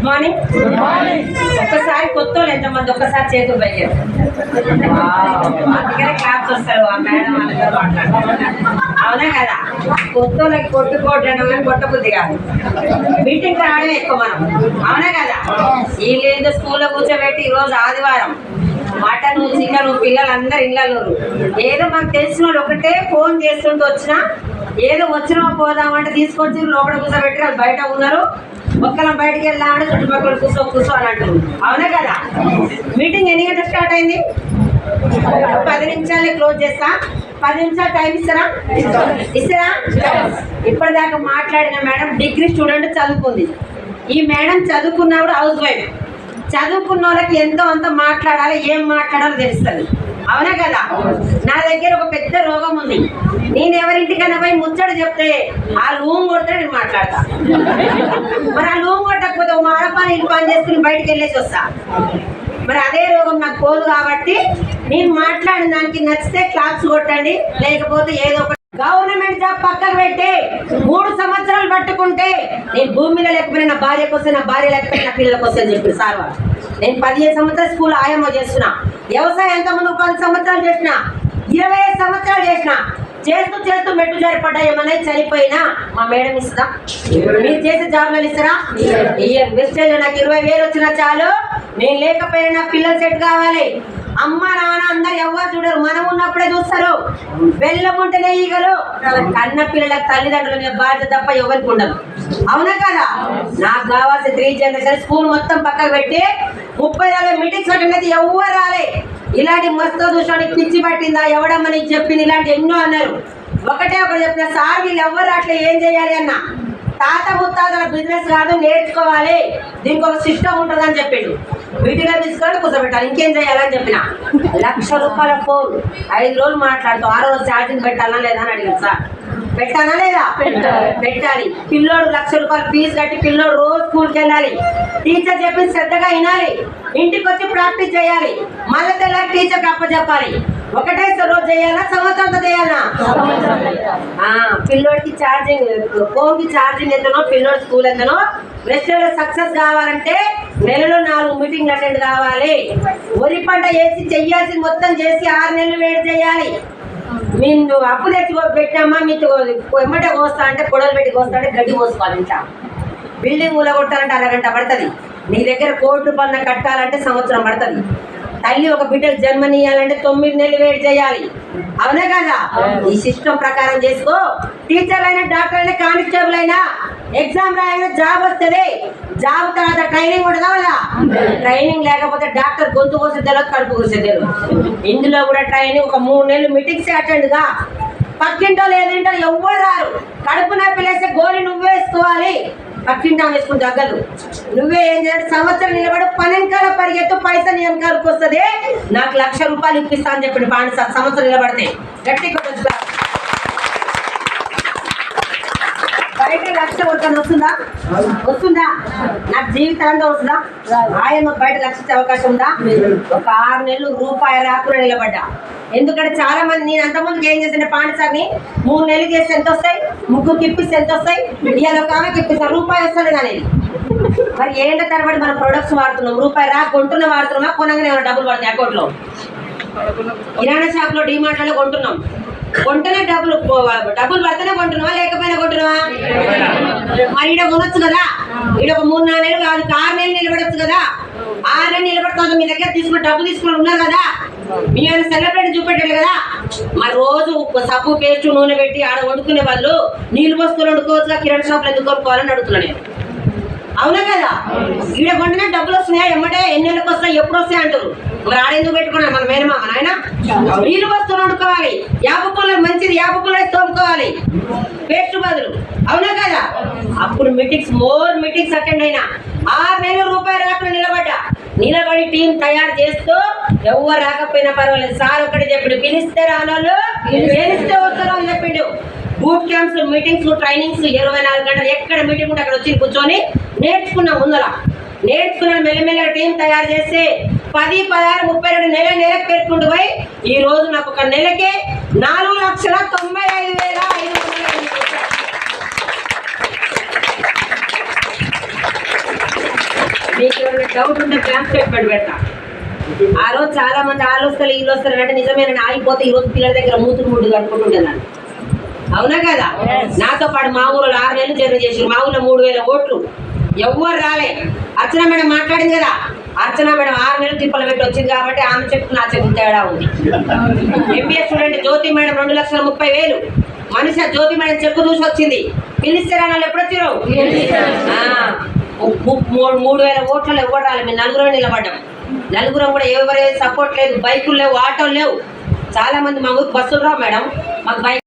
Good morning ఒక్కసారి కొత్త వాళ్ళు ఎంతమంది? ఒక్కసారి చేతులు పైకి. అందుకనే క్లాప్స్ వస్తారు ఆ మేడం వాళ్ళతో మాట్లాడుతున్నారు అవునా కదా? కొత్త వాళ్ళకి కొట్టుకోవడం కానీ కొట్టబుద్ధి కాదు. మీటింగ్ రావడమే ఎక్కువ మనం. అవునా కదా? వీళ్ళేందో స్కూల్లో కూర్చోబెట్టి ఈరోజు ఆదివారం. మటన్ చికెన్ పిల్లలందరూ ఇళ్ళలో ఏదో మనకు తెలిసిన వాళ్ళు ఒకటే ఫోన్ చేస్తుంటూ వచ్చినా ఏదో వచ్చినా పోదామంటే తీసుకొచ్చి లోపల కూర్చోబెట్టి వాళ్ళు బయట ఉన్నారు. ఒక్కరం బయటికి వెళ్ళామని చుట్టుపక్కల కూర్చో కూర్చో అని అంటారు అవునా కదా? మీటింగ్ ఎన్ని గంటలు స్టార్ట్ అయింది? పది నిమిషాలే క్లోజ్ చేస్తా. పది నిమిషాలు టైం ఇస్తారా? ఇస్తారా? ఇప్పటిదాకా మాట్లాడిన మేడం డిగ్రీ స్టూడెంట్ చదువుకుంది. ఈ మేడం చదువుకున్నప్పుడు హౌస్ వైఫ్ చదువుకున్న వాళ్ళకి ఎంతో అంత మాట్లాడాలి ఏం మాట్లాడాలో తెలుస్తుంది. అవునా కదా? నా దగ్గర ఒక పెద్ద రోగం ఉంది. నేను ఎవరింటికైనా పోయి ముచ్చట చెప్తే ఆ లూమ్ కొడితే నేను మాట్లాడతా. మరి ఆ లూమ్ కొట్టకపోతే ఒక మాడపాని ఇల్లు పని చేసుకుని బయటికి వెళ్ళేసి వస్తా. మరి అదే రోగం నాకు పోదు కాబట్టి నేను మాట్లాడిన దానికి నచ్చితే క్లాప్స్ కొట్టండి లేకపోతే ఏదో ఒకటి గవర్నమెంట్ జాబ్ పక్కకు పెట్టి మూడు సంవత్సరాలు పట్టుకుంటే నేను భూమి మీద లేకపోయినా నా భార్యకు వస్తే నా భార్య లేకపోయినా నా పిల్లలకు వస్తే అని చెప్పి సార్ వాళ్ళు. నేను పదిహేను సంవత్సరాలు స్కూల్ ఆయమ్మ చేస్తున్నా. వ్యవసాయం ఎంతమంది పది సంవత్సరాలు చేసిన ఇరవై ఐదు సంవత్సరాలు చేసిన చేస్తూ చేస్తూ మెట్టు జారిపడ్డాయేమనే చనిపోయినా మా మేడం ఇస్తుందా? మీరు చేసే జాబ్లు ఇస్తారా? ఇయ్యరు వెస్టేజ్ నాకు ఇరవై వేలు వచ్చినా చాలు. నేను లేకపోయినా పిల్లలు సెట్ కావాలి. అమ్మ నాన్న అందరు ఎవరు చూడరు. మనం ఉన్నప్పుడే చూస్తారు. బెల్లం ఈగలు. కన్న పిల్లల తల్లిదండ్రుల మీద బాధ్యత తప్ప ఎవరికి ఉండదు. అవునా కదా? నాకు కావాల్సిన త్రీ జనరేషన్ స్కూల్ మొత్తం పక్కకు పెట్టి ముప్పై నలభై మీటింగ్స్ పెట్టినది ఎవరు రాలే. ఇలాంటి మస్తు చూసానికి పిచ్చి పట్టిందా? ఎవడమ్మని చెప్పింది? ఇలాంటి ఎన్నో అన్నారు. ఒకటే ఒకటి చెప్పిన సార్ వీళ్ళు ఎవరు అట్లా ఏం చేయాలి? అన్న. తాత ముత్తాతల బిజినెస్ కాదు నేర్చుకోవాలి. దీనికి ఒక సిస్టమ్ ఉంటుందని చెప్పిండు. వీటిలో తీసుకొని కూర్చోబెట్టాలి. ఇంకేం చేయాలని చెప్పిన. లక్ష రూపాయల ఫోన్. ఐదు రోజులు మాట్లాడుతూ ఆరో రోజు ఛార్జింగ్ పెట్టాలా లేదా అని అడిగాను సార్. పెట్టానా లేదా? పెట్టాలి. పిల్లోడు లక్ష రూపాయలు ఫీజు కట్టి పిల్లోడు రోజు స్కూల్కి వెళ్ళాలి. టీచర్ చెప్పింది శ్రద్ధగా వినాలి. ఇంటికి వచ్చి ప్రాక్టీస్ చేయాలి. మళ్ళీ తెల్లారి టీచర్కి అప్పచెప్పాలి. ఒకటే రోజు చేయాలా? సంవత్సరంతో చేయాలా? పిల్లోడికి ఛార్జింగ్ ఫోన్కి ఛార్జింగ్ ఎంతనో పిల్లోడి స్కూల్ ఎంతనో రెస్టారెంట్లో సక్సెస్ కావాలంటే నెలలో నాలుగు మీటింగ్ అటెండ్ కావాలి. వరి పంట వేసి చెయ్యాల్సింది మొత్తం చేసి ఆరు నెలలు వేడి చేయాలి. మీరు అప్పు తెచ్చి పెట్టామా మీకు ఎమ్మటే కోస్తా అంటే పొడలు పెట్టి కోస్తా అంటే గడ్డి కోసుకోవాలి ఇంట్లో బిల్డింగ్ ఊలగొట్టాలంటే అరగంట పడుతుంది. నీ దగ్గర కోటి రూపాయలు కట్టాలంటే సంవత్సరం పడుతుంది. తల్లి ఒక బిడ్డకు జన్మనియాలంటే తొమ్మిది నెలలు వేడి చేయాలి. అవునా కదా? ఈ సిస్టమ్ ప్రకారం చేసుకో. టీచర్ అయినా డాక్టర్ అయినా కానిస్టేబుల్ అయినా ఎగ్జామ్ రాయగా జాబ్ వస్తుంది జాబ్ తర్వాత ట్రైనింగ్ ఉండదా కావాలా ట్రైనింగ్ లేకపోతే డాక్టర్ గొంతు కోసే తెలియదు కడుపు కోసే తెలియదు ఇందులో కూడా ట్రైనింగ్ ఒక మూడు నెలలు మీటింగ్స్ అటెండ్గా పక్కింటో లేదంటో ఎవ్వరు రారు. కడుపు నొప్పి లేస్తే గోలి నువ్వే వేసుకోవాలి. పక్కింటా వేసుకుని తగ్గదు. నువ్వే ఏం చేయాలి? సంవత్సరం నిలబడి పన్నెంకాల పరిగెత్తు పైసలు నీ వెనకాలకు వస్తుంది. నాకు లక్ష రూపాయలు ఇప్పిస్తా అని చెప్పి పాండి సంవత్సరం నిలబడితే గట్టి కొట్టచ్చు బయట లక్ష కొట్టాను వస్తుందా? వస్తుందా? నాకు జీవితాంతం వస్తుందా? ఆయన బయట లక్షించే అవకాశం ఉందా? ఒక ఆరు నెలలు రూపాయి రాకుండా నిలబడ్డా. ఎందుకంటే చాలా మంది నేను అంతకుముందు ఏం చేసిన పాండి సార్ని మూడు నెలలు చేస్తే ఎంత వస్తాయి ముగ్గురు ఇప్పిస్తే ఎంత వస్తాయి ఇవాళ ఒక ఆమెకి ఇప్పిస్తారు రూపాయి వస్తుంది కానీ మరి ఏళ్ళ తర్వాత మనం ప్రొడక్ట్స్ వాడుతున్నాం? రూపాయి రా కొంటున్న వాడుతున్నామా? కొనగానే ఏమైనా డబ్బులు పడతాయి అకౌంట్లో కిరాణా షాప్లో డిమార్ట్లలో కొంటున్నాం. కొంటనే డబ్బులు డబ్బులు పడితేనే కొంటున్నావా? లేకపోయినా కొంటున్నావా? మరి ఈడ కొనొచ్చు కదా? ఈడ ఒక మూడు నాలుగు నెలలు కాదు ఆరు నెలలు నిలబడొచ్చు కదా? ఆరు నెలలు నిలబడుతుంది. మీ దగ్గర తీసుకుని డబ్బు తీసుకుని ఉన్నారు కదా? మీ ఆయన సెలబ్రిటీ చూపెట్టాడు కదా? మరి రోజు సబ్బు పేస్ట్ నూనె పెట్టి ఆడ వండుకునే బదులు నీళ్ళు పోసుకొని వండుకోవచ్చు కిరాణా షాప్లో ఎందుకు కొనుక్కోవాలని అడుగుతున్నాను నేను. అవునా కదా? ఈడ కొంటనే డబ్బులు వస్తున్నాయా? ఎమ్మటే ఎన్ని నెలలకు వస్తాయి ఎప్పుడు వస్తాయి అంటారు. మరి ఆడెందుకు పెట్టుకున్నాడు మన మేనమామ నాయన? నీళ్ళు వస్తువులు వండుకోవాలి. యాప పుల్ల మంచిది యాప పుల్ల తోముకోవాలి. పేస్ట్ బదులు. అవునా కదా? అప్పుడు మీటింగ్స్ మోర్ మీటింగ్స్ అటెండ్ అయినా. ఆరు నెలల రూపాయలు రాకుండా నిలబడ్డా. నిలబడి టీం తయారు చేస్తూ ఎవరు రాకపోయినా పర్వాలేదు. సార్ ఒకటి చెప్పిండు పిలిస్తే రానోళ్ళు పిలిస్తే వస్తారు అని చెప్పిండు బూట్ క్యాంప్స్ మీటింగ్స్ ట్రైనింగ్స్ ఇరవై నాలుగు గంటలు ఎక్కడ మీటింగ్ ఉంటే అక్కడ వచ్చి కూర్చొని నేర్చుకున్నాం ముందర నేర్చుకున్న మెల్లమెల్లగా టీం తయారు చేస్తే పది పదహారు ముప్పై రెండు నెల నెలకు పెట్టుకుంటూ పోయి ఈ రోజు నాకు ఒక నెలకే నాలుగు లక్షల తొంభై ఐదు వేల ఐదు మీకు డౌట్ ఉంటే క్లాస్ స్టేట్మెంట్ పెడతా. ఆ రోజు చాలా మంది వాళ్ళు ఈ రోజు అంటే నిజమేనని ఆగిపోతే ఈ రోజు పిల్లల దగ్గర మూతులు ముడ్డు కట్టుకుంటున్నాను అవునా కదా? నాతో పాటు మా ఊళ్ళో ఆరు నెలలు జర్నీ చేసి మా ఊళ్ళో మూడు వేల ఓట్లు ఎవ్వరు రాలే. అర్చన మేడం మాట్లాడింది కదా? అర్చన మేడం ఆరు నెలలు తిప్పలు పెట్టి వచ్చింది కాబట్టి ఆమె చెప్తు నా చెప్తు తేడా ఉంది. ఎంబీఏ స్టూడెంట్ జ్యోతి మేడం రెండు లక్షల ముప్పై వేలు. మనిషి జ్యోతి మేడం చెక్కు చూసి వచ్చింది. పిలిస్తే వాళ్ళు ఎప్పుడు వచ్చారు మూడు మూడు వేల ఓట్లలో ఎవరు రాలి. మేము నలుగురు నిలబడ్డాం. నలుగురం కూడా ఎవరే సపోర్ట్ లేదు. బైకులు లేవు ఆటోలు లేవు. చాలా మంది మా ఊరికి బస్సులు రావు మేడం. మాకు బైక్